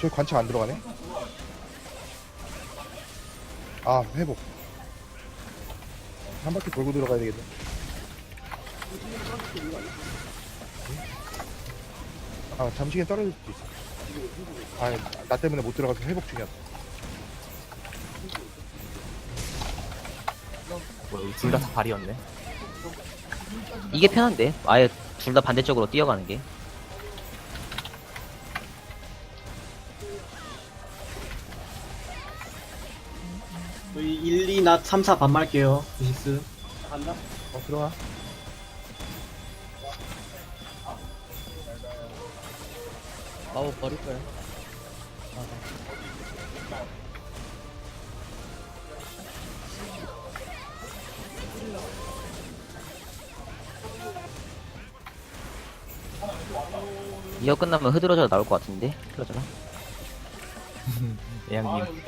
저기 관측 안 들어가네. 아 회복. 한 바퀴 돌고 들어가야 되겠네. 아 잠시간 떨어질 수도 있어. 아나 때문에 못 들어가서 회복 중이었어. 둘다 다 발이었네 이게 편한데? 아예 둘 다 반대쪽으로 뛰어가는 게. 저희 1, 2, 나 3, 4 반말게요. 주식스. 간다? 어 들어와. 마법 버릴 거야. 이거 끝나면 흐드러져 나올 것 같은데? 흐드러져라. 예양님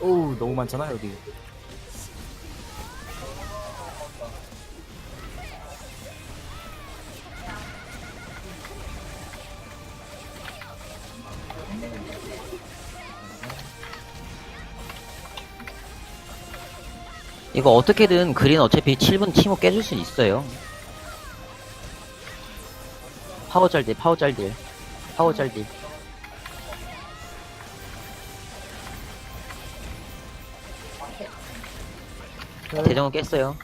오우 너무 많잖아 여기 이거 어떻게든 그린 어차피 7분 티모 깨줄 수 있어요. 파워 짤딜, 파워 짤딜, 파워 짤딜. 대정은 깼어요.